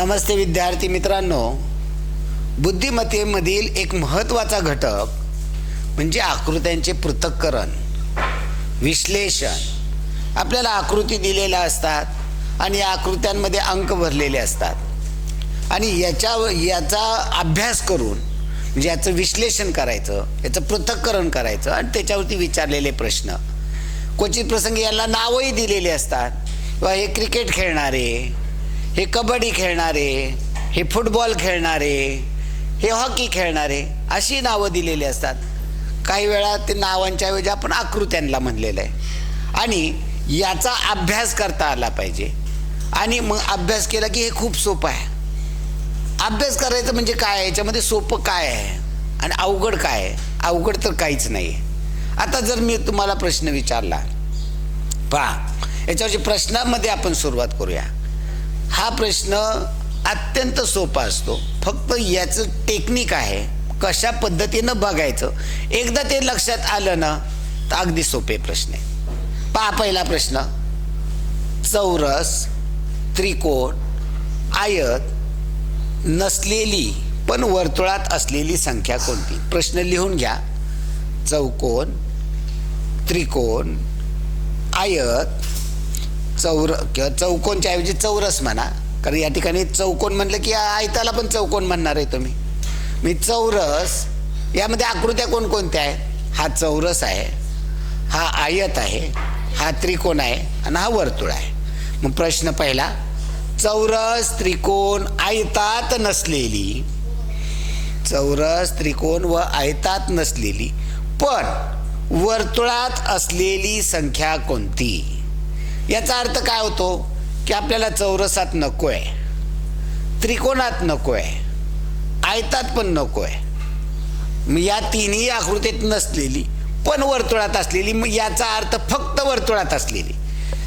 नमस्ते विद्यार्थी मित्रांनो. बुद्धिमत्तेमधील एक महत्त्वाचा घटक म्हणजे आकृत्यांचे पृथक्करण विश्लेषण. आपल्याला आकृती दिलेल्या असतात आणि या आकृत्यांमध्ये अंक भरलेले असतात. आणि याच्या याचा अभ्यास करून म्हणजे याचं विश्लेषण करायचं याचं पृथक्करण करायचं आणि त्याच्यावरती विचारलेले प्रश्न. क्वचित प्रसंगी यांना नावही दिलेले असतात. किंवा हे क्रिकेट खेळणारे हे कबड्डी खेळणारे हे फुटबॉल खेळणारे हे हॉकी खेळणारे अशी नावं दिलेली असतात. काही वेळा ते नावांच्या ऐवजी आपण आकृत्यांना म्हणलेलं आहे. आणि याचा अभ्यास करता आला पाहिजे. आणि मग अभ्यास केला की हे खूप सोपं आहे. अभ्यास करायचं म्हणजे काय याच्यामध्ये सोपं काय आहे? आणि अवघड काय आहे? अवघड तर काहीच नाही आता जर मी तुम्हाला प्रश्न विचारला. पहा याच्यावरची प्रश्नामध्ये आपण सुरुवात करूया. हा प्रश्न अत्यंत सोपा असतो. फक्त याचं टेक्निक आहे. कशा पद्धतीनं बघायचं? एकदा ते लक्षात आलं ना तर अगदी सोपे प्रश्न आहे. पहा पहिला प्रश्न. चौरस त्रिकोण आयत नसलेली पण वर्तुळात असलेली संख्या कोणती? प्रश्न लिहून घ्या. चौकोन त्रिकोण आयत चौर किंवा चौकोनच्या ऐवजी चौरस म्हणा. कारण या ठिकाणी चौकोन म्हणलं की आयताला पण चौकोन म्हणणार आहे तुम्ही. मी चौरस यामध्ये आकृत्या कोणकोणत्या आहेत? हा चौरस आहे हा आयत आहे हा त्रिकोण आहे आणि हा वर्तुळ आहे. मग प्रश्न पहिला चौरस त्रिकोण आयतात नसलेली. चौरस त्रिकोण व आयतात नसलेली. पण वर्तुळात असलेली संख्या कोणती? याचा अर्थ काय होतो? की आपल्याला चौरसात नको आहे त्रिकोणात नको आहे आयतात पण नको आहे मग या तिन्ही आकृतीत नसलेली पण वर्तुळात असलेली मग याचा अर्थ फक्त वर्तुळात असलेली.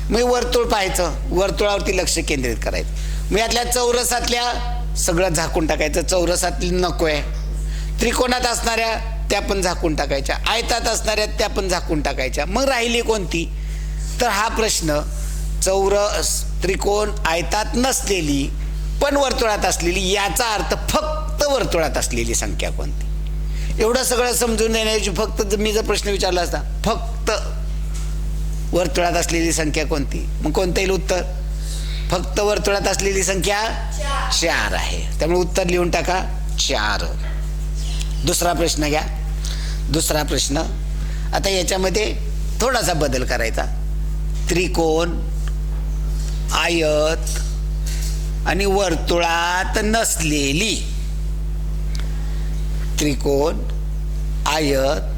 मग वर्तुळ पाहायचं वर्तुळावरती लक्ष केंद्रित करायचं. मग यातल्या चौरसातल्या सगळं झाकून टाकायचं. चौरसातली नको आहे त्रिकोणात असणाऱ्या त्या पण झाकून टाकायच्या. आयतात असणाऱ्या त्या पण झाकून टाकायच्या. मग राहिली कोणती? तर हा प्रश्न चौरस त्रिकोण आयतात नसलेली पण वर्तुळात असलेली याचा अर्थ फक्त वर्तुळात असलेली संख्या कोणती? एवढं सगळं समजून देण्याऐवजी फक्त जर मी जर प्रश्न विचारला असता फक्त वर्तुळात असलेली संख्या कोणती? मग कोणतं येईल उत्तर? फक्त वर्तुळात असलेली संख्या चार आहे. त्यामुळे उत्तर लिहून टाका चार. दुसरा प्रश्न घ्या. दुसरा प्रश्न. आता याच्यामध्ये थोडासा बदल करायचा. त्रिकोण आयत आणि वर्तुळात नसलेली. त्रिकोण आयत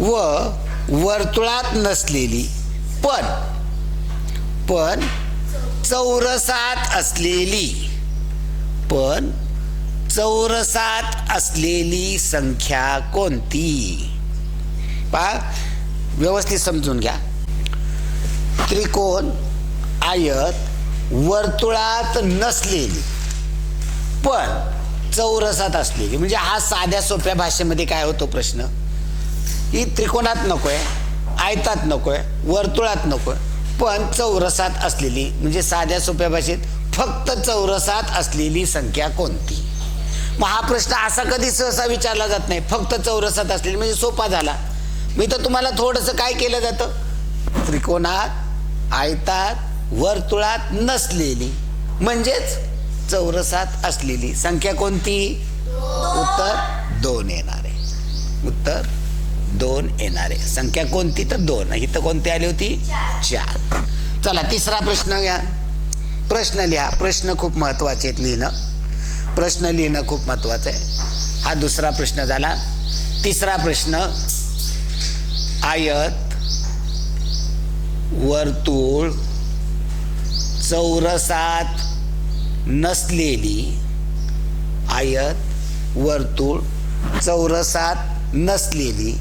व वर्तुळात नसलेली. पण पण चौरसात असलेली. पण चौरसात असलेली संख्या कोणती? पा व्यवस्थित समजून घ्या. त्रिकोण आयत वर्तुळात नसलेली. पण चौरसात असलेली. म्हणजे हा साध्या सोप्या भाषेमध्ये काय होतो प्रश्न? ही त्रिकोणात नकोय आयतात नकोय वर्तुळात नकोय पण चौरसात असलेली. म्हणजे साध्या सोप्या भाषेत फक्त चौरसात असलेली संख्या कोणती? मग हा प्रश्न असा कधी सहसा विचारला जात नाही. फक्त चौरसात असलेली. म्हणजे सोपा झाला. मी तर तुम्हाला थोडंसं काय केलं जातं? त्रिकोणात आयतात वर्तुळात नसलेली म्हणजेच चौरसात असलेली संख्या कोणती? उत्तर दोन येणार. आहे उत्तर दोन येणार. आहे संख्या कोणती? तर दोन. इथं कोणती आली होती? चार. चला तिसरा प्रश्न घ्या. प्रश्न लिहा. प्रश्न खूप महत्त्वाचे आहेत लिहिणं. प्रश्न लिहिणं खूप महत्वाचं आहे. हा दुसरा प्रश्न झाला. तिसरा प्रश्न आयत वर्तुळ चौरसात नसलेली आयत वर्तुळ चौरसात नसलेली.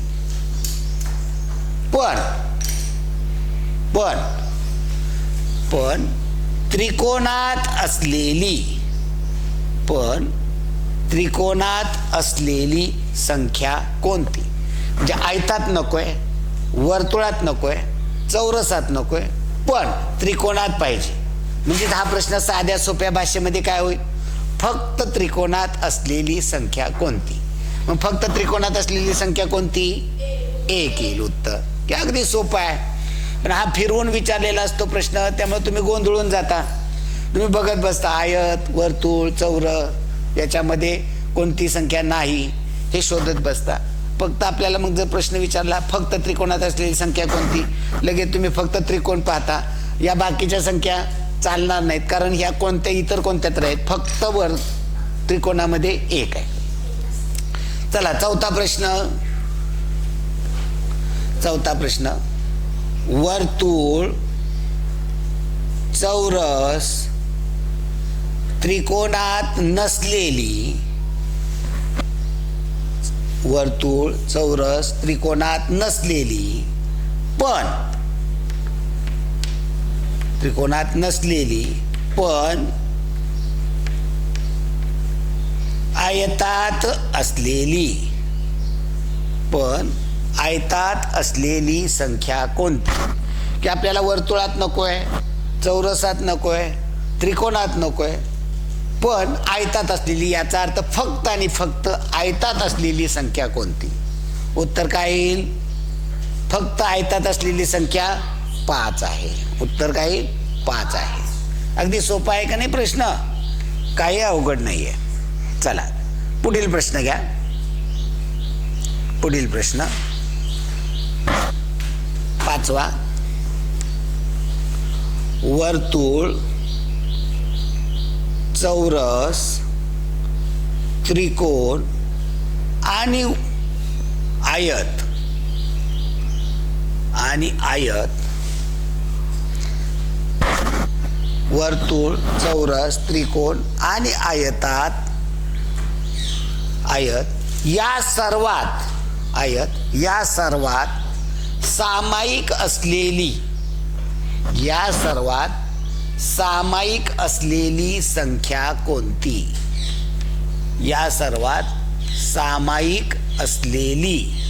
पण पण पण त्रिकोणात असलेली पण त्रिकोणात असलेली संख्या कोणती? म्हणजे आयतात आहे वर्तुळात नकोय चौरसात नकोय पण त्रिकोणात पाहिजे. म्हणजे हा प्रश्न साध्या सोप्या भाषेमध्ये काय होईल? फक्त त्रिकोणात असलेली संख्या कोणती? मग फक्त त्रिकोणात असलेली संख्या कोणती? एक येईल उत्तर. की अगदी सोपा आहे. पण हा फिरवून विचारलेला असतो प्रश्न त्यामुळे तुम्ही गोंधळून जाता. तुम्ही बघत बसता आयत वर्तुळ चौर याच्यामध्ये कोणती संख्या नाही हे शोधत बसता. फक्त आपल्याला मग जर प्रश्न विचारला फक्त त्रिकोणात असलेली संख्या कोणती? लगेच तुम्ही फक्त त्रिकोण पाहता. या बाकीच्या संख्या चालणार नाहीत कारण ह्या कोणत्या इतर कोणत्या तर आहेत? फक्त वर त्रिकोणामध्ये एक आहे. चला चौथा प्रश्न. चौथा प्रश्न. वर्तुळ चौरस त्रिकोणात नसलेली वर्तुळ चौरस त्रिकोणात नसलेली पण त्रिकोणात नसलेली पण आयतात असलेली पण आयतात असलेली संख्या कोणती? की आपल्याला वर्तुळात नको आहे चौरसात नको आहे त्रिकोणात नको आहे पण आयतात असलेली याचा अर्थ फक्त आणि फक्त आयतात असलेली संख्या कोणती? उत्तर काय येईल? फक्त आयतात असलेली संख्या पाच आहे. उत्तर काय येईल? पाच आहे. अगदी सोपा आहे का नाही प्रश्न? काही अवघड नाही आहे चला पुढील प्रश्न घ्या. पुढील प्रश्न. पाचवा. वर्तुळ चौरस त्रिकोण आणि आयत. आणि आयत. वर्तुळ चौरस त्रिकोण आणि आयतात आयत. या सर्वात आयत या सर्वात सामायिक असलेली या सर्वात सामायिक असलेली संख्या कोणती? या सर्वात सामायिक असलेली.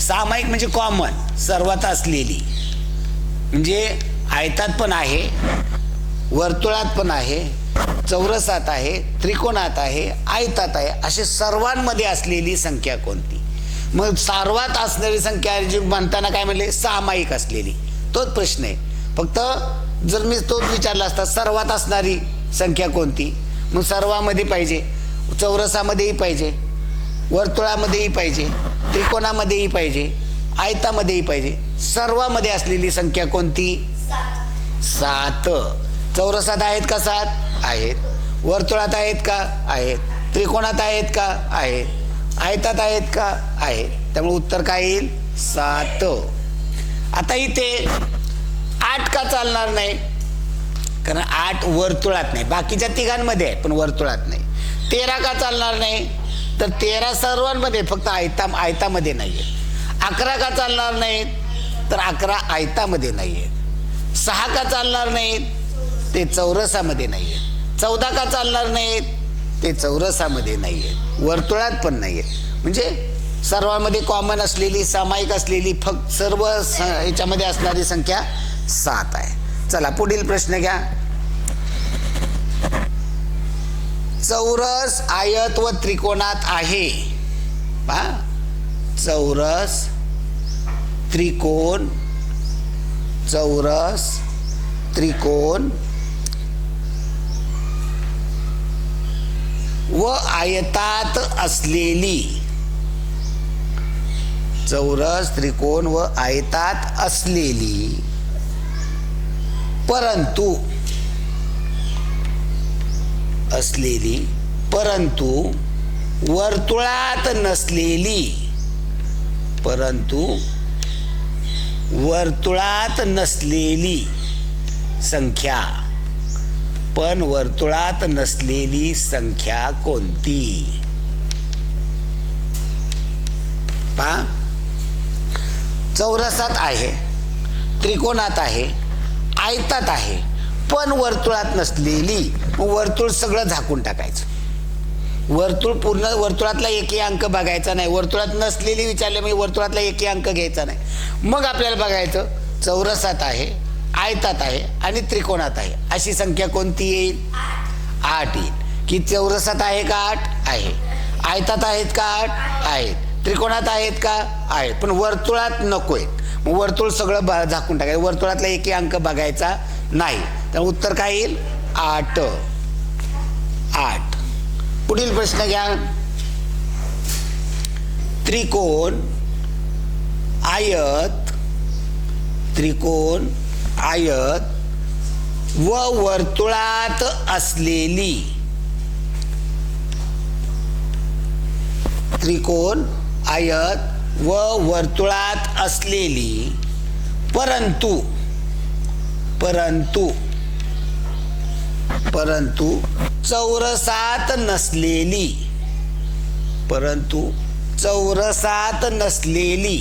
सामायिक म्हणजे कॉमन सर्वात असलेली. म्हणजे आयतात पण आहे वर्तुळात पण आहे चौरसात आहे त्रिकोणात आहे आयतात आहे असे सर्वांमध्ये असलेली संख्या कोणती? मग सर्वात असणारी संख्या म्हणताना काय म्हणले? सामायिक असलेली. तोच प्रश्न आहे. फक्त जर मी तोच विचारला असता सर्वात असणारी संख्या कोणती? मग सर्वामध्ये पाहिजे. चौरसामध्येही पाहिजे. वर्तुळामध्येही पाहिजे. त्रिकोणामध्येही पाहिजे. आयतामध्येही पाहिजे. सर्वामध्ये असलेली संख्या कोणती? सात. चौरसात आहेत का सात? आहेत. वर्तुळात आहेत का? आहेत. त्रिकोणात आहेत का? आहेत. आयतात आहेत का? आहेत. त्यामुळे उत्तर काय येईल? सात. आता इथे आठ का चालणार नाही? कारण आठ वर्तुळात नाही. बाकीच्या तिघांमध्ये आहे पण वर्तुळात नाही. तेरा का चालणार नाही? तर तेरा सर्वांमध्ये फक्त आयता आयतामध्ये नाही आहे अकरा का चालणार नाहीत तर अकरा आयतामध्ये नाही आहेत सहा का चालणार नाहीत ते चौरसामध्ये नाही आहेत चौदा का चालणार नाहीत ते चौरसामध्ये नाही आहेत वर्तुळात पण नाही आहेत म्हणजे सर्वांमध्ये कॉमन असलेली सामायिक असलेली फक्त सर्व स असणारी संख्या सात आहे. चला पुढील प्रश्न घ्या. चौरस आयत व त्रिकोणात आहे. पहा. चौरस त्रिकोण चौरस त्रिकोण व आयतात असलेली. चौरस त्रिकोण व आयतात असलेली. परंतु असलेली परंतु वर्तुळात नसलेली परंतु वर्तुळात नसलेली संख्या पण वर्तुळात नसलेली संख्या कोणती? पा चौरसात आहे. त्रिकोणात आहे. आयतात आहे. पण वर्तुळात नसलेली वर्तुळ सगळं झाकून टाकायचं. वर्तुळ पूर्ण वर्तुळातला एकही अंक बघायचा नाही. वर्तुळात नसलेली विचारले म्हणजे वर्तुळातला एकही अंक घ्यायचा नाही. मग आपल्याला बघायचं चौरसात आहे आयतात आहे आणि त्रिकोणात आहे. अशी संख्या कोणती येईल? आठ येईल. की चौरसात आहे का आठ? आहे. आयतात आहेत का आठ? आहेत. त्रिकोणात आहेत का? आहेत. पण वर्तुळात नको आहेत. मग वर्तुळ सगळं बा- झाकून टाकायचं. वर्तुळातला एकही अंक बघायचा नाही. तर उत्तर काय येईल? आठ. आठ. पुढील प्रश्न घ्या. त्रिकोण आयत त्रिकोण आयत व वर्तुळात असलेली त्रिकोण आयत व वर्तुळात असलेली परंतु परंतु परंतु चौरसात नसलेली परंतु चौरसात नसलेली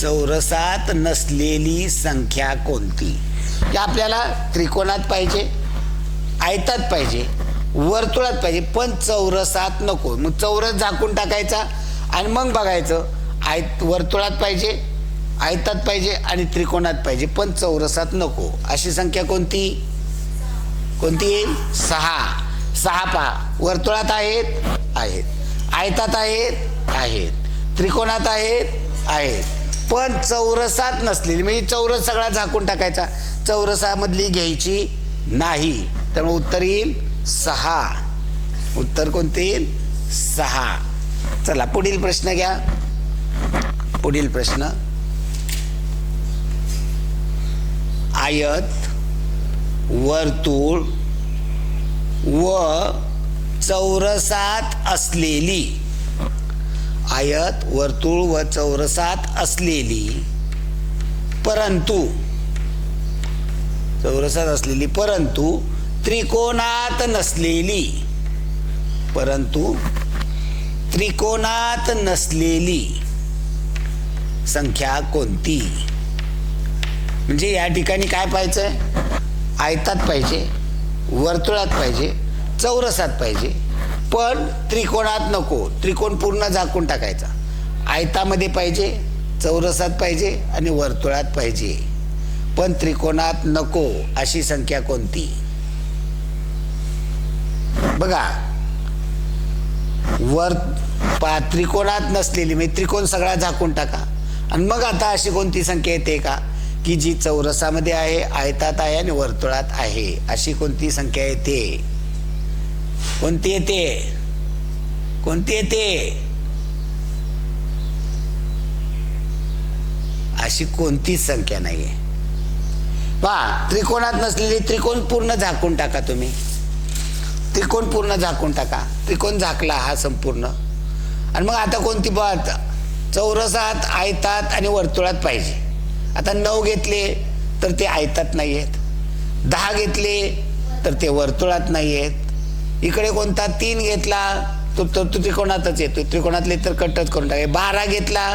चौरसात नसलेली संख्या कोणती? आपल्याला त्रिकोणात पाहिजे आयतात पाहिजे. वर्तुळात पाहिजे. पण चौरसात नको. मग चौरस झाकून टाकायचा आणि मग बघायचं. आय वर्तुळात पाहिजे आयतात पाहिजे आणि त्रिकोणात पाहिजे. पण चौरसात नको. अशी संख्या कोणती? कोणती येईल? सहा. सहा पहा. वर्तुळात आहेत? आहेत. आयतात आहेत? आहेत. त्रिकोणात आहेत? आहेत. पण चौरसात नसलेली. म्हणजे चौरस सगळा झाकून टाकायचा. चौरसामधली घ्यायची नाही. त्यामुळे उत्तर येईल सहा. उत्तर कोणते येईल? सहा. चला पुढील प्रश्न घ्या. पुढील प्रश्न. आयत वर्तुळ व चौरसात असलेली. आयत वर्तुळ व चौरसात असलेली. परंतु चौरसात असलेली परंतु त्रिकोणात नसलेली. परंतु त्रिकोणात नसलेली संख्या कोणती? म्हणजे या ठिकाणी काय पाहिजे आयतात पाहिजे वर्तुळात पाहिजे चौरसात पाहिजे. पण त्रिकोणात नको त्रिकोण पूर्ण झाकून टाकायचा. आयतामध्ये पाहिजे चौरसात पाहिजे आणि वर्तुळात पाहिजे. पण त्रिकोणात नको अशी संख्या कोणती? बघा. वर पा त्रिकोणात नसलेली म्हणजे त्रिकोण सगळा झाकून टाका. आणि मग आता अशी कोणती संख्या येते का? की जी चौरसामध्ये आहे आयतात आहे आणि वर्तुळात आहे. अशी कोणती संख्या येते? कोणती येते? कोणती येते? अशी कोणतीच संख्या नाहीये. पहा त्रिकोणात नसलेली त्रिकोण पूर्ण झाकून टाका तुम्ही. त्रिकोण पूर्ण झाकून टाका. त्रिकोण झाकला हा संपूर्ण. आणि मग आता कोणती बात? चौरसात आयतात आणि वर्तुळात पाहिजे. आता नऊ घेतले तर ते आयतात नाही आहेत दहा घेतले तर ते वर्तुळात नाही आहेत इकडे कोणता तीन घेतला तो तो तो त्रिकोणातच येतो त्रिकोणातले तर कटच करून टाके. बारा घेतला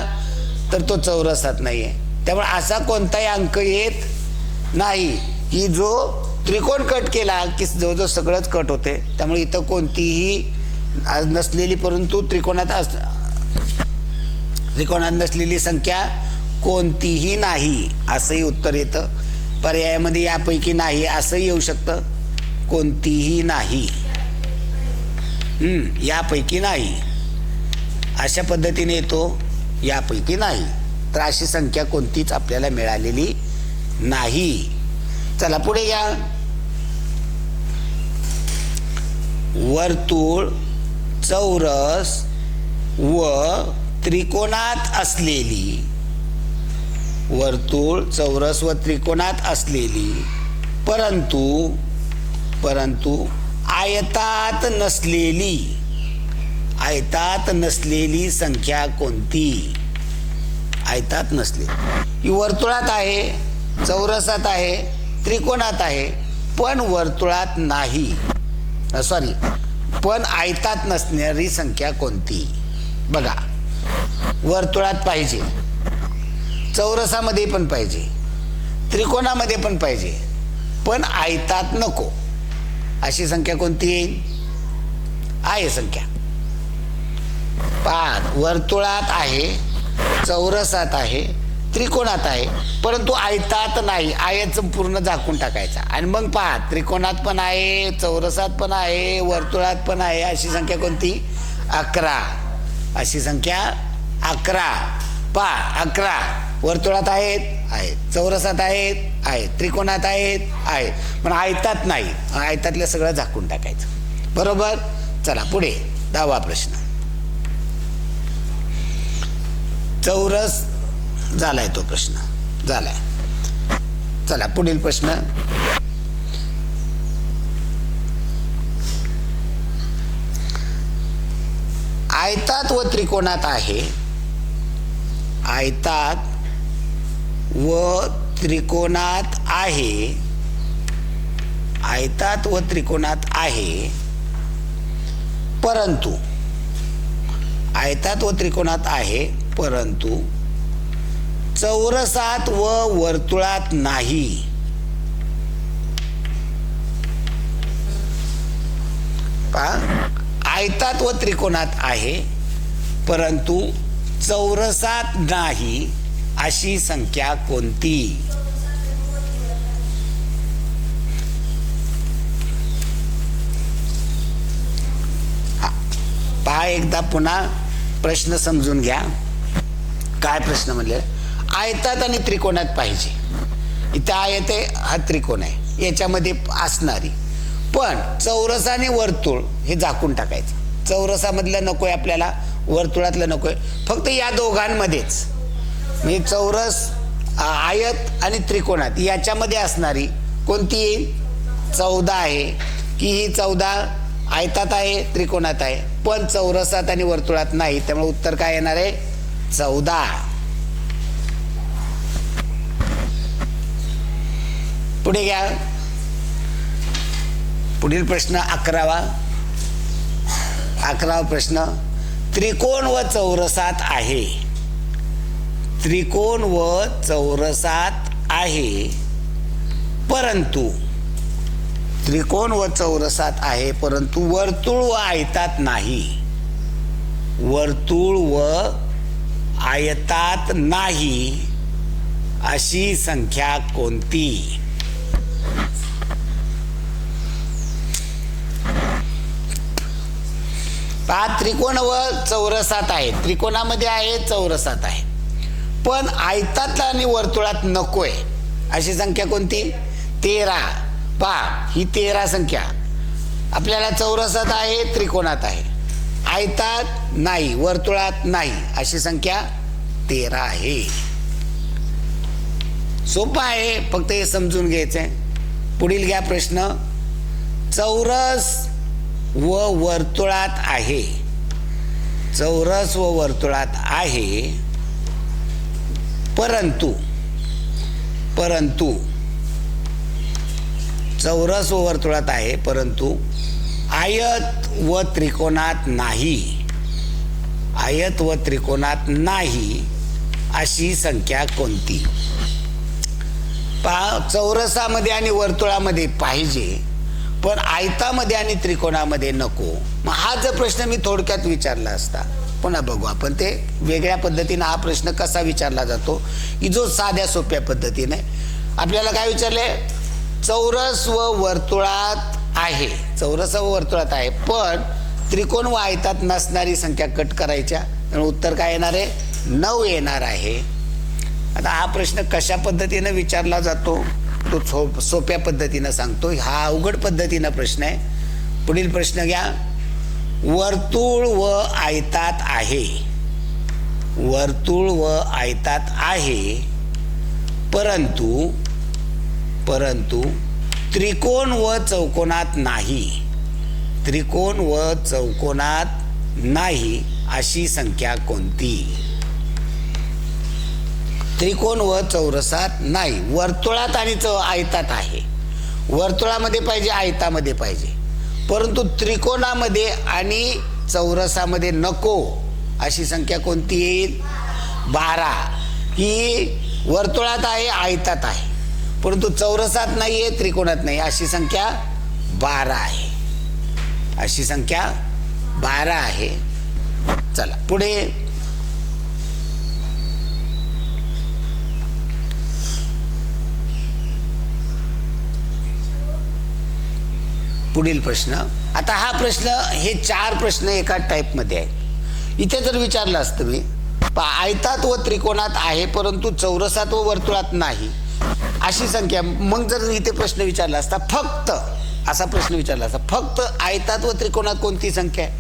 तर तो चौरसात नाही आहे त्यामुळे असा कोणताही अंक येत नाही. की जो त्रिकोण कट केला की जवळजवळ सगळंच कट होते. त्यामुळे इथं कोणतीही नसलेली परंतु त्रिकोणात अस त्रिकोणात नसलेली संख्या कोणतीही नाही असंही उत्तर येतं. पर्यायामध्ये यापैकी नाही असंही येऊ शकतं. कोणतीही नाही. यापैकी नाही. अशा पद्धतीने येतो यापैकी नाही. तर अशी संख्या कोणतीच आपल्याला मिळालेली नाही. चला पुढे या. वर्तुळ चौरस व त्रिकोणात असलेली. वर्तुळ चौरस व त्रिकोणात असलेली. परंतु परंतु आयतात नसलेली. आयतात नसलेली संख्या कोणती? आयतात नसली ही वर्तुळात आहे चौरसात आहे. त्रिकोणात आहे पण वर्तुळात नाही. सॉरी पण आयतात नसणारी संख्या कोणती? बघा. वर्तुळात पाहिजे. चौरसामध्ये पण पाहिजे. त्रिकोणामध्ये पण पाहिजे. पण आयतात नको. अशी संख्या कोणती येईल? आहे संख्या. पाच वर्तुळात आहे चौरसात आहे त्रिकोणात आहे. परंतु आयतात नाही. आयतचं पूर्ण झाकून टाकायचा. आणि मग पहा त्रिकोणात पण आहे चौरसात पण आहे वर्तुळात पण आहे अशी संख्या कोणती? अकरा. अशी संख्या अकरा. पहा अकरा. वर्तुळात आहेत? आहेत. चौरसात आहेत? आहेत. त्रिकोणात आहेत? आहेत. पण आयतात नाही. आयतातलं सगळं झाकून टाकायचं. बरोबर? चला पुढे. दहावा प्रश्न. चौरस झालाय तो प्रश्न. झालाय. चला पुढील प्रश्न. आयतात व त्रिकोणात आहे. आयतात व त्रिकोणात आहे. आयतात व त्रिकोणात आहे. परंतु आयतात व त्रिकोणात आहे परंतु चौरसात व वर्तुळात नाही. आयतात व त्रिकोणात आहे परंतु चौरसात नाही अशी संख्या कोणती? पहा एकदा पुन्हा प्रश्न समजून घ्या. काय प्रश्न म्हणले? आयतात आणि त्रिकोणात पाहिजे. इथे आयते हा त्रिकोण आहे. याच्यामध्ये असणारी. पण चौरस आणि वर्तुळ हे झाकून टाकायचं. चौरसामधलं नको आहे आपल्याला वर्तुळातलं नको आहे फक्त या दोघांमध्येच. म्हणजे चौरस आयत आणि त्रिकोणात याच्यामध्ये असणारी कोणती येईल? चौदा आहे. की ही चौदा आयतात आहे त्रिकोणात आहे. पण चौरसात आणि वर्तुळात नाही. त्यामुळे उत्तर काय येणार आहे? चौदा. पुढे घ्या. पुढील प्रश्न अकरावा. अकरावा प्रश्न त्रिकोण व चौरसात आहे. त्रिकोण व चौरसात आहे. परंतु त्रिकोण व चौरसात आहे परंतु वर्तुळ व आयतात नाही. वर्तुळ व आयतात नाही. अशी संख्या कोणती? पहा त्रिकोण व चौरसात आहे. त्रिकोणामध्ये आहे चौरसात आहे. पण आयतात आणि वर्तुळात नकोय. अशी संख्या कोणती? तेरा. पहा ही तेरा संख्या. आपल्याला चौरसात आहे त्रिकोणात आहे. आयतात नाही वर्तुळात नाही. अशी संख्या तेरा आहे. सोपं आहे फक्त हे समजून घ्यायचंय. पुढील घ्या प्रश्न. चौरस व वर्तुळात आहे. चौरस व वर्तुळात आहे. परंतु परंतु चौरस व वर्तुळात आहे परंतु आयत व त्रिकोणात नाही. आयत व त्रिकोणात नाही अशी संख्या कोणती? पा चौरसामध्ये आणि वर्तुळामध्ये पाहिजे पण आयतामध्ये आणि त्रिकोणामध्ये नको. मग हा जर प्रश्न मी थोडक्यात विचारला असता पुन्हा बघू आपण ते वेगळ्या पद्धतीनं हा प्रश्न कसा विचारला जातो की जो साध्या सोप्या पद्धतीने आपल्याला काय विचारले चौरस व वर्तुळात आहे. चौरस व वर्तुळात आहे पण त्रिकोण व आयतात नसणारी संख्या कट करायच्या. त्यामुळे उत्तर काय येणार आहे? नऊ येणार आहे. आता हा प्रश्न कशा पद्धतीनं विचारला जातो? तो सो सोप्या पद्धतीनं सांगतो. हा अवघड पद्धतीनं प्रश्न आहे. पुढील प्रश्न घ्या. वर्तुळ व आयतात आहे. वर्तुळ व आयतात आहे. परंतु परंतु त्रिकोण व चौकोनात नाही. त्रिकोण व चौकोनात नाही अशी संख्या कोणती? त्रिकोण व चौरसात नाही. वर्तुळात आणि चौ आयतात आहे. वर्तुळामध्ये पाहिजे आयतामध्ये पाहिजे. परंतु त्रिकोणामध्ये आणि चौरसामध्ये नको अशी संख्या कोणती येईल? बारा. ही वर्तुळात आहे आयतात आहे. परंतु चौरसात नाही आहे त्रिकोणात नाही. अशी संख्या बारा आहे. अशी संख्या बारा आहे. चला पुढे पुढील प्रश्न. आता हा प्रश्न हे चार प्रश्न एका टाईपमध्ये आहेत. इथे जर विचारलं असतं मी आयतात व त्रिकोणात आहे परंतु चौरसात व वर्तुळात नाही अशी संख्या. मग जर इथे प्रश्न विचारला असता फक्त असा प्रश्न विचारला असता फक्त आयतात व त्रिकोणात कोणती संख्या आहे?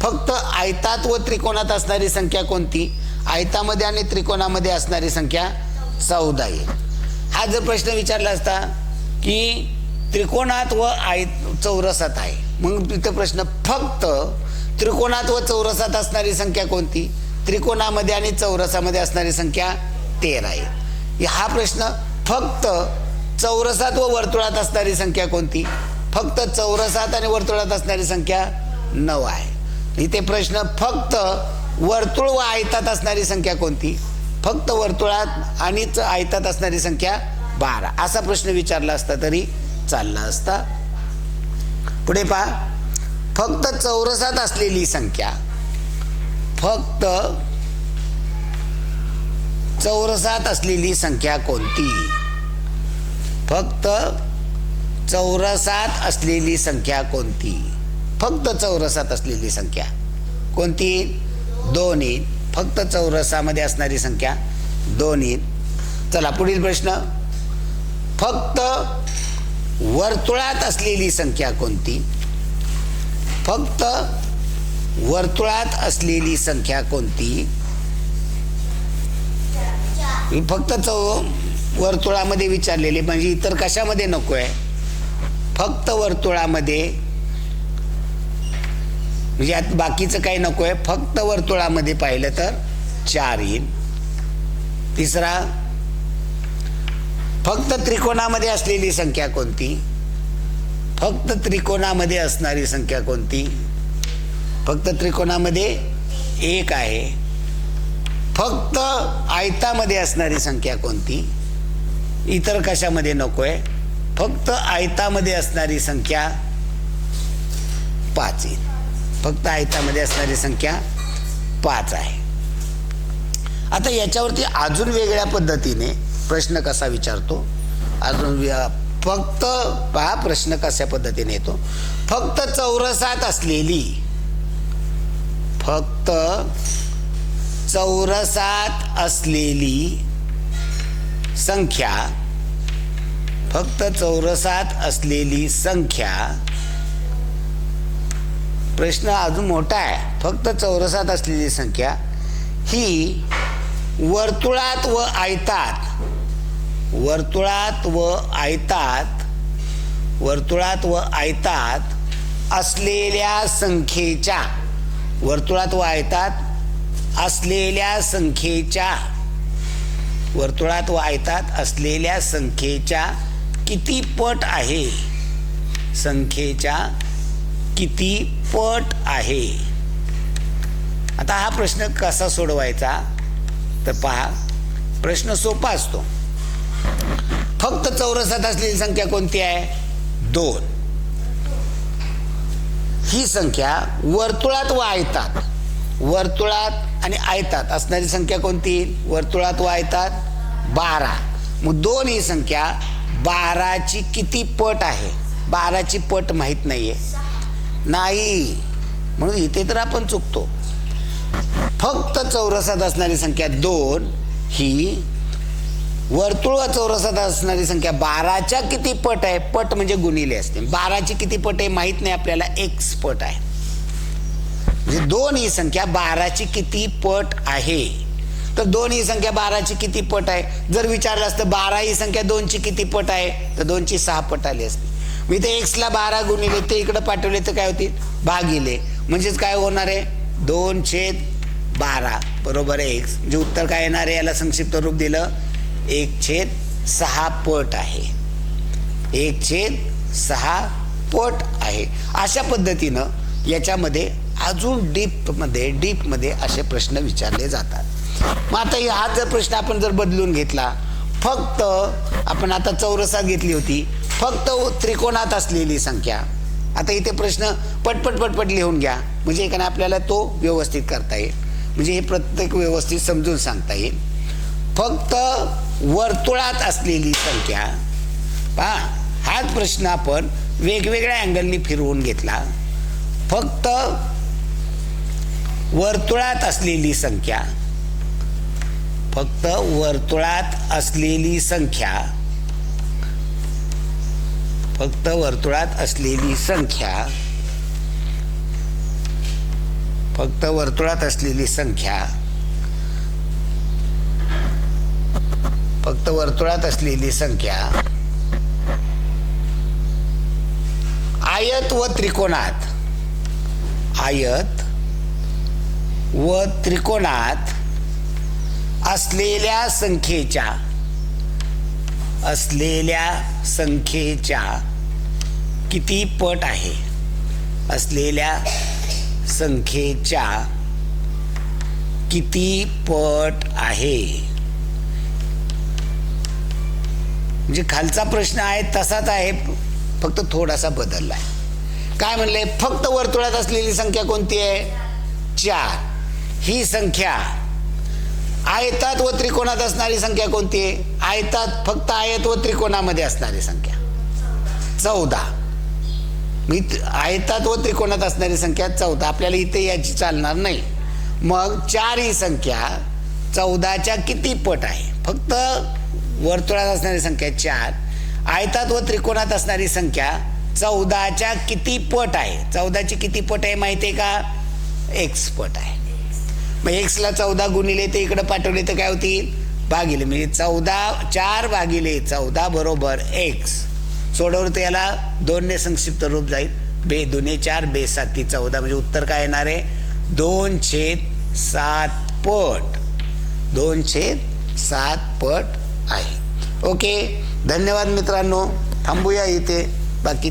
फक्त आयतात व त्रिकोणात असणारी संख्या कोणती? आयतामध्ये आणि त्रिकोणामध्ये असणारी संख्या चौदा आहे. हा जर प्रश्न विचारला असता की त्रिकोणात व आय चौरसात आहे. मग तिथं प्रश्न फक्त त्रिकोणात व चौरसात असणारी संख्या कोणती? त्रिकोणामध्ये आणि चौरसामध्ये असणारी संख्या तेरा आहे. हा प्रश्न फक्त चौरसात व वर्तुळात असणारी संख्या कोणती? फक्त चौरसात आणि वर्तुळात असणारी संख्या नऊ आहे. इथे प्रश्न फक्त वर्तुळ व आयतात असणारी संख्या कोणती? फक्त वर्तुळात आणि च- आयतात असणारी संख्या बारा. असा प्रश्न विचारला असता तरी चालला असता. पुढे पहा. फक्त चौरसात असलेली संख्या. फक्त चौरसात असलेली संख्या कोणती? फक्त चौरसात असलेली संख्या कोणती? फक्त चौरसात असलेली संख्या. कोणती? दोन येईल फक्त चौरसामध्ये असणारी संख्या दोन येईल चला पुढील प्रश्न. फक्त वर्तुळात असलेली संख्या कोणती? फक्त वर्तुळात असलेली संख्या कोणती? फक्त चौ वर्तुळामध्ये विचारलेली म्हणजे इतर कशामध्ये नको आहे फक्त वर्तुळामध्ये. म्हणजे आता बाकीचं काही नको आहे फक्त वर्तुळामध्ये पाहिलं तर चार येईल. तिसरा फक्त त्रिकोणामध्ये असलेली संख्या कोणती? फक्त त्रिकोणामध्ये असणारी संख्या कोणती? फक्त त्रिकोणामध्ये एक आहे. फक्त आयतामध्ये असणारी संख्या कोणती? इतर कशामध्ये नको आहे फक्त आयतामध्ये असणारी संख्या पाच येईल फक्त आयतामध्ये असणारी संख्या पाच आहे. आता याच्यावरती अजून वेगळ्या पद्धतीने प्रश्न कसा विचारतो? अजून फक्त पहा प्रश्न कशा पद्धतीने येतो. फक्त चौरसात असलेली फक्त चौरसात असलेली संख्या फक्त चौरसात असलेली संख्या प्रश्न अजून मोठा आहे. फक्त चौरसात असलेली संख्या ही वर्तुळात व आयतात वर्तुळात व आयतात वर्तुळात व आयतात असलेल्या संख्येच्या वर्तुळात व आयतात असलेल्या संख्येच्या वर्तुळात व आयतात असलेल्या संख्येच्या किती पट आहे? संख्येच्या किती पट आहे? आता हा प्रश्न कसा सोडवायचा? तर पहा प्रश्न सोपा असतो. फक्त चौरसात असलेली संख्या कोणती आहे? दोन. ही संख्या वर्तुळात व आयतात वर्तुळात आणि आयतात. असणारी संख्या कोणती? वर्तुळात व आयतात बारा. मग दोन ही संख्या बाराची किती पट आहे? बाराची पट माहीत नाहीये. नाही. म्हणून इथे तर आपण चुकतो. फक्त चौरसात असणारी संख्या दोन ही वर्तुळ व चौरसात असणारी संख्या बाराच्या किती पट आहे? पट म्हणजे गुणिले असते. बाराची किती पट आहे माहीत नाही आपल्याला एक्स पट आहे. म्हणजे दोन ही संख्या बाराची किती पट आहे? तर दोन ही संख्या बाराची किती पट आहे? जर विचारलं असतं बारा ही संख्या दोनची किती पट आहे? तर दोनची सहा पट आली असते. मी ते एक्सला बारा गुणिले ते इकडं पाठवले तर काय होतील? भागिले. म्हणजेच काय होणार आहे? दोन छेद बारा. बरोबर आहे एक्स म्हणजे उत्तर काय येणार आहे? याला संक्षिप्त रूप दिलं. एक छेद सहा पट आहे. एक छेद सहा पट आहे. अशा पद्धतीनं याच्यामध्ये अजून डीपमध्ये डीपमध्ये असे प्रश्न विचारले जातात. मग आता हा जर प्रश्न आपण जर बदलून घेतला फक्त आपण आता चौरसात घेतली होती फक्त त्रिकोणात असलेली संख्या. आता इथे प्रश्न पटपट पटपट लिहून घ्या. म्हणजे एकाने आपल्याला तो व्यवस्थित करता येईल. म्हणजे हे प्रत्येक व्यवस्थित समजून सांगता येईल. फक्त वर्तुळात असलेली संख्या पहा हाच प्रश्न आपण वेगवेगळ्या अँगलनी फिरवून घेतला. फक्त वर्तुळात असलेली संख्या फक्त वर्तुळात असलेली संख्या फक्त वर्तुळात असलेली संख्या फक्त वर्तुळात असलेली संख्या फक्त वर्तुळात असलेली संख्या. आयत व त्रिकोणात. आयत व त्रिकोणात असलेल्या संख्येच्या असलेल्या संख्येच्या किती पट आहे? असलेल्या संख्येच्या किती पट आहे? म्हणजे खालचा प्रश्न आहे तसाच आहे फक्त थोडासा बदलला आहे काय म्हणले? फक्त वर्तुळात असलेली संख्या कोणती आहे? चार. ही संख्या आयतात व त्रिकोणात असणारी संख्या कोणती आहे? आयतात फक्त आयत व त्रिकोणामध्ये असणारी संख्या. चौदा. मी आयतात व त्रिकोणात असणारी संख्या चौदा. आपल्याला इथे याची चालणार नाही. मग चार ही संख्या चौदाच्या किती पट आहे? फक्त वर्तुळात असणारी संख्या चार. आयतात व त्रिकोणात असणारी संख्या चौदाच्या किती पट आहे? चौदाची किती पट आहे माहिती आहे का? एक्स पट आहे. मग एक्सला चौदा गुणिले ते इकडे पाठवले तर काय होतील? भागिले. म्हणजे चौदा चार भागिले चौदा बरोबर एक्स सोडवलं तर याला दोनने संक्षिप्त रूप जाईल. बे दोन्ही चार बे साती चौदा. म्हणजे उत्तर काय येणार आहे? दोन छेद सात पट. दोन छेद सात पट. आहे. ओके धन्यवाद मित्रांनो. थांबूया इथे. बाकी